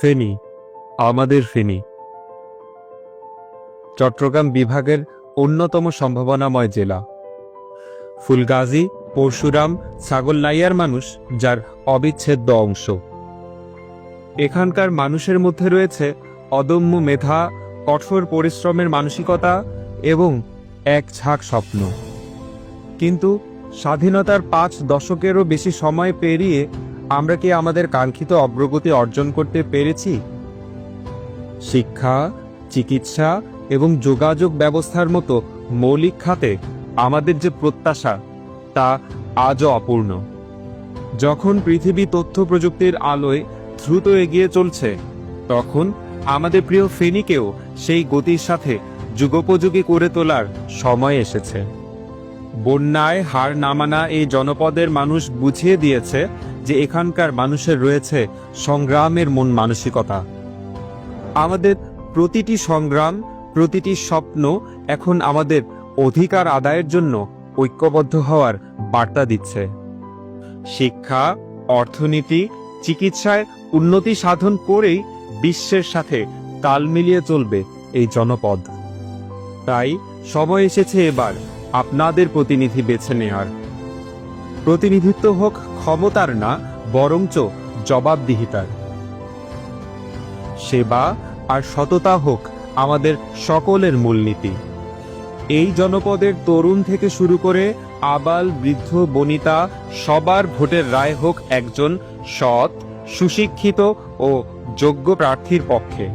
ফেনী, আমাদের ফেনী। চট্টগ্রাম বিভাগের অন্যতম সম্ভাবনাময় জেলা। ফুলগাজী, পরশুরাম, ছাগলনাইয়ার মানুষ, যার অবিচ্ছেদ্য অংশ। এখানকার মানুষের মধ্যে রয়েছে অদম্য মেধা, কঠোর পরিশ্রমের মানসিকতা এবং এক ঝাঁক স্বপ্ন। কিন্তু স্বাধীনতার পাঁচ দশকেরও বেশি সময় পেরিয়ে আমরা কি আমাদের কাঙ্ক্ষিত অগ্রগতি অর্জন করতে পেরেছি? শিক্ষা, চিকিৎসা এবং যোগাযোগ ব্যবস্থার মতো মৌলিক খাতে আমাদের যে প্রত্যাশা, তা আজও অপূর্ণ। যখন পৃথিবী তথ্য প্রযুক্তির আলোয় দ্রুত এগিয়ে চলছে, তখন আমাদের প্রিয় ফেনীকেও সেই গতির সাথে যুগোপযোগী করে তোলার সময় এসেছে। বন্যায় হার নামানা এই জনপদের মানুষ বুঝিয়ে দিয়েছে যে এখানকার মানুষের রয়েছে সংগ্রামের মন মানসিকতা। আমাদের প্রতিটি সংগ্রাম, প্রতিটি স্বপ্ন এখন আমাদের অধিকার আদায়ের জন্য ঐক্যবদ্ধ হওয়ার বার্তা দিচ্ছে। শিক্ষা, অর্থনীতি, চিকিৎসায় উন্নতি সাধন করেই বিশ্বের সাথে তাল মিলিয়ে চলবে এই জনপদ। তাই সময় এসেছে এবার আপনাদের প্রতিনিধি বেছে নেওয়ার প্রতিনিধিত্ব হোক ক্ষমতার না, বরঞ্চ জবাবদিহিতার। সেবা আর সততা হোক আমাদের সকলের মূলনীতি। এই জনপদের তরুণ থেকে শুরু করে আবাল, বৃদ্ধ, বনিতা, সবার ভোটের রায় হোক একজন সৎ, সুশিক্ষিত ও যোগ্য প্রার্থীর পক্ষে।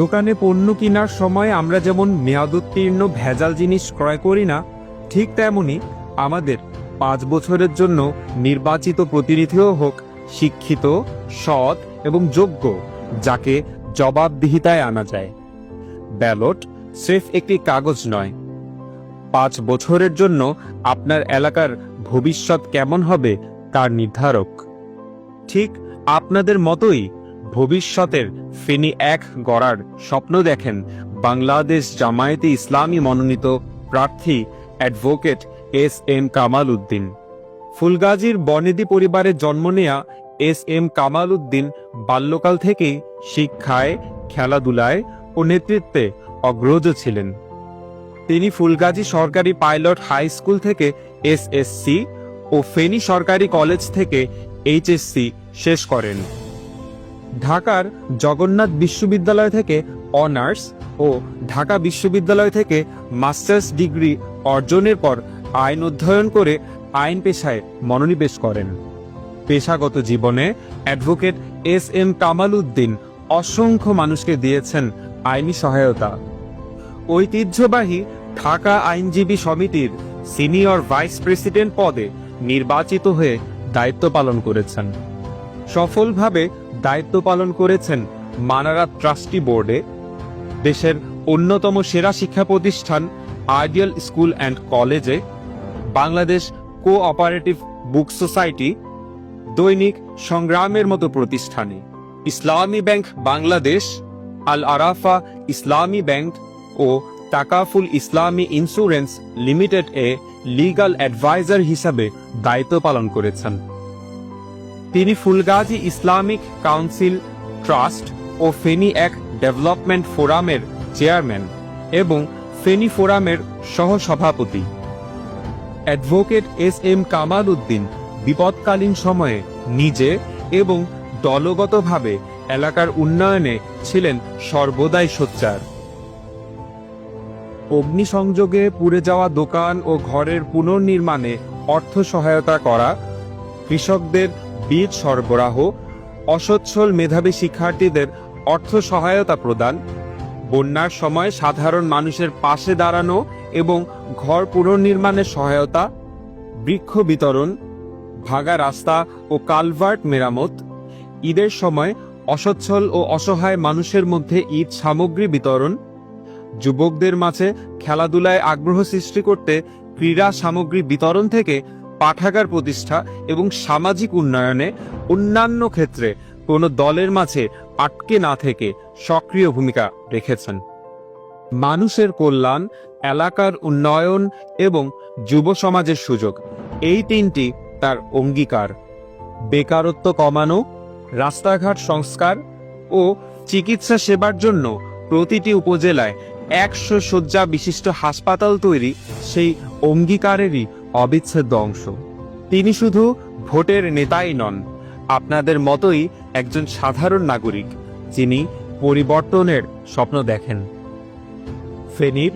দোকানে পণ্য কেনার সময় আমরা যেমন মেয়াদোত্তীর্ণ ভেজাল জিনিস ক্রয় করি না, ঠিক তেমনি আমাদের পাঁচ বছরের জন্য নির্বাচিত প্রতিনিধিও হোক, শিক্ষিত, সৎ এবং যোগ্য, যাকে জবাবদিহিতায় আনা যায়। ব্যালট স্রেফ একটি কাগজ নয়। পাঁচ বছরের জন্য আপনার এলাকার ভবিষ্যৎ কেমন হবে তার নির্ধারক। ঠিক আপনাদের মতোই ভবিষ্যতের ফেনী এক গড়ার স্বপ্ন দেখেন বাংলাদেশ জামায়াতে ইসলামী মনোনীত প্রার্থী advocate S M Kamal Uddin. ফুলগাজীর বনেদি পরিবারে জন্ম নেয়া এস এম কামাল উদ্দিন বাল্যকাল থেকেই শিক্ষায়, খেলাধুলায় ও নেতৃত্বে অগ্রজ ছিলেন। তিনি ফুলগাজী সরকারি পাইলট হাই স্কুল থেকে এসএসসি ও ফেনী সরকারি কলেজ থেকে এইচএসসি শেষ করেন। ঢাকার জগন্নাথ বিশ্ববিদ্যালয় থেকে অনার্স ও ঢাকা বিশ্ববিদ্যালয় থেকে মাস্টার্স ডিগ্রি অর্জনের পর আইন অধ্যয়ন করে আইন পেশায় মনোনিবেশ করেন। পেশাগত জীবনে advocate S M Kamal Uddin অসংখ্য মানুষকে দিয়েছেন আইনি সহায়তা। ঐতিহ্যবাহী ঢাকা আইনজীবী সমিতির সিনিয়র ভাইস প্রেসিডেন্ট পদে নির্বাচিত হয়ে দায়িত্ব পালন করেছেন। সফলভাবে দায়িত্ব পালন করেছেন মানারা ট্রাস্টি বোর্ডে। দেশের অন্যতম সেরা শিক্ষা প্রতিষ্ঠান আইডিয়াল স্কুল অ্যান্ড কলেজে বাংলাদেশ কোঅপারেটিভ বুক সোসাইটি দৈনিক সংগ্রামের মতো প্রতিষ্ঠানে। ইসলামী ব্যাংক বাংলাদেশ, আল আরাফা ইসলামী ব্যাংক ও তাকাফুল ইসলামী ইন্স্যুরেন্স লিমিটেড এ লিগ্যাল অ্যাডভাইজার হিসাবে দায়িত্ব পালন করেছেন। তিনি ফুলগাজী ইসলামিক কাউন্সিল, ট্রাস্ট ও ফেনী এক ডেভেলপমেন্ট ফোরামের চেয়ারম্যান এবং ফেনী ফোরামের সহসভাপতি। Advocate S M Kamal Uddin বিপদকালীন সময়ে নিজে এবং দলগতভাবে এলাকার উন্নয়নে ছিলেন সর্বদাই সোচ্চার। অগ্নিসংযোগে পুড়ে যাওয়া দোকান ও ঘরের পুনর্নির্মাণে অর্থ সহায়তা করা, কৃষকদের বীজ সরবরাহ, অসচ্ছল মেধাবী শিক্ষার্থীদের অর্থ সহায়তা প্রদান, বন্যার সময় সাধারণ মানুষের পাশে দাঁড়ানো এবং ঘর পুনর্নির্মাণের সহায়তা, বৃক্ষ বিতরণ, ভাগা রাস্তা ও কালভার্ট মেরামত, ঈদের সময় অসচ্ছল ও অসহায় মানুষের মধ্যে ঈদ সামগ্রী বিতরণ, যুবকদের মাঝে খেলাধুলায় আগ্রহ সৃষ্টি করতে ক্রীড়া সামগ্রী বিতরণ থেকে পাঠাগার প্রতিষ্ঠা এবং সামাজিক উন্নয়নে অন্যান্য ক্ষেত্রে কোনো দলের মাঝে আটকে না থেকে সক্রিয় ভূমিকা রেখেছেন। মানুষের কল্যাণ, এলাকার উন্নয়ন এবং যুব সমাজের সুযোগ, এই তিনটি তার অঙ্গীকার। বেকারত্ব কমানো, রাস্তাঘাট সংস্কার ও চিকিৎসা সেবার জন্য প্রতিটি উপজেলায় একশো শয্যা বিশিষ্ট হাসপাতাল তৈরি সেই অঙ্গীকারেরই অবিচ্ছেদ্য অংশ। তিনি শুধু ভোটের নেতাই নন, আপনাদের মতোই একজন সাধারণ নাগরিক, যিনি পরিবর্তনের স্বপ্ন দেখেন। ফেনীর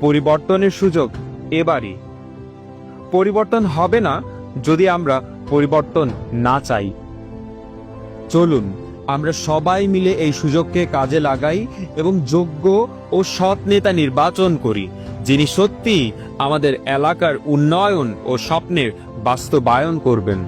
পরিবর্তনের সুযোগ এবারই। পরিবর্তন হবে না যদি আমরা পরিবর্তন না চাই। চলুন, আমরা সবাই মিলে এই সুযোগকে কাজে লাগাই এবং যোগ্য ও সৎ নেতা নির্বাচন করি। যিনি সত্যি আমাদের এলাকার উন্নয়ন ও স্বপ্নের বাস্তবায়ন করবেন।